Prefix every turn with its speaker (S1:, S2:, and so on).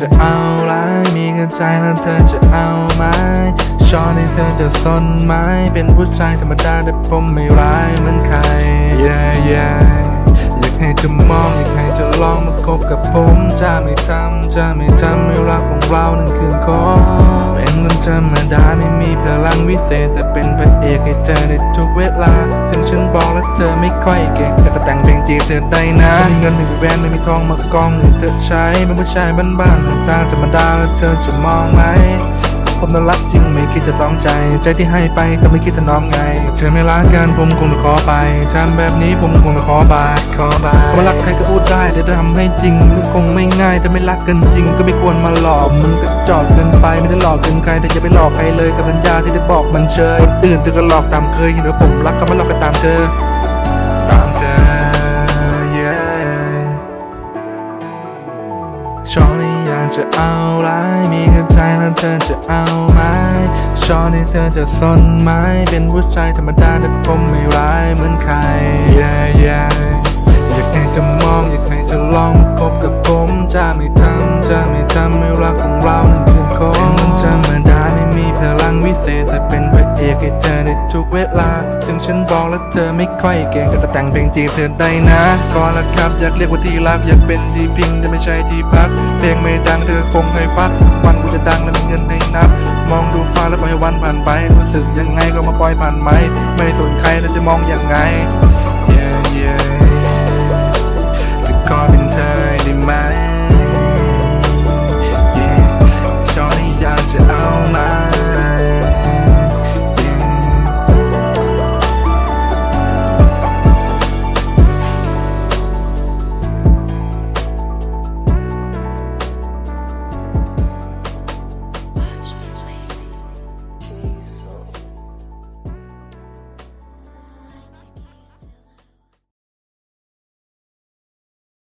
S1: จะเอาไรมีเงินใจแล้วเธอจะเอาไหมชอบที่เธอจะสนไหมเป็นผู้ชายธรรมดาแต่ผมไม่ร้ายเหมือนใคร yeah yeah อยากให้เธอมองอยากให้เธอลองมาคบกับผมจะไม่ทำจะไม่ทำให้รักของเรานั้นคืนคงเป็นคนธรรมดาไม่มีพลัง วิเศษแต่เป็นพระเอกให้เธอในทุกเวลา ถึงฉันบอกแล้วเธอไม่ค่อยเก่งแต่ก็แต่งเพลงจีบเธอได้นะไม่มีเงินไม่มีแหวนไม่มีทองมากองให้เธอใช้เป็นผู้ชายบ้านๆหน้าตาธรรมดาแล้วเธอจะมองไหม ผมน่ารักจริงไม่คิดจะสองใจ ใจที่ให้ไปก็ไม่คิดจะน้อมไงเธอไม่รักกันผมคงจะขอไปทำแบบนี้ผมคงจะขอบายขอบายก็มารักใครก็พูดได้แต่ถ้าทำให้จริงมันคงไม่ง่ายแต่ไม่รักกันจริง ก็ไม่ควรมาหลอกมันก็จอดเกินไปไม่ได้หลอกเกินใครแต่อย่าไปหลอกใครเลยกับสัญญาที่ได้บอกมันเชยคนอื่นเธอก็หลอกตามเคยเห็นว่าผมรักก็มาหลอกกันตามเธอตามเธอ yeah ชอบนี่อยากจะเอาไรมีเงินใจ เธอจะเอาไหมชอบนี่เธอจะสนไหมเป็นผู้ชายธรรมดาแต่ผมไม่ร้ายเหมือนใคร yeah yeah เอกให้เธอในทุกเวลา ถึงฉันบอกแล้วเธอไม่ค่อยเก่งแต่ก็แต่งเพลงจีบเธอได้นะก่อนละครับอยากเรียกว่าที่รักอยากเป็นที่พิงแต่ไม่ใช่ที่พัก เพลงไม่ดังเธอคงให้ฟัดวันกูจะดังและมีเงินให้นับ มองดูฟ้าแล้วปล่อยให้วันผ่านไปรู้สึกยังไงก็มาปล่อยผ่านไหมไม่สนใครแล้วจะมองยังไง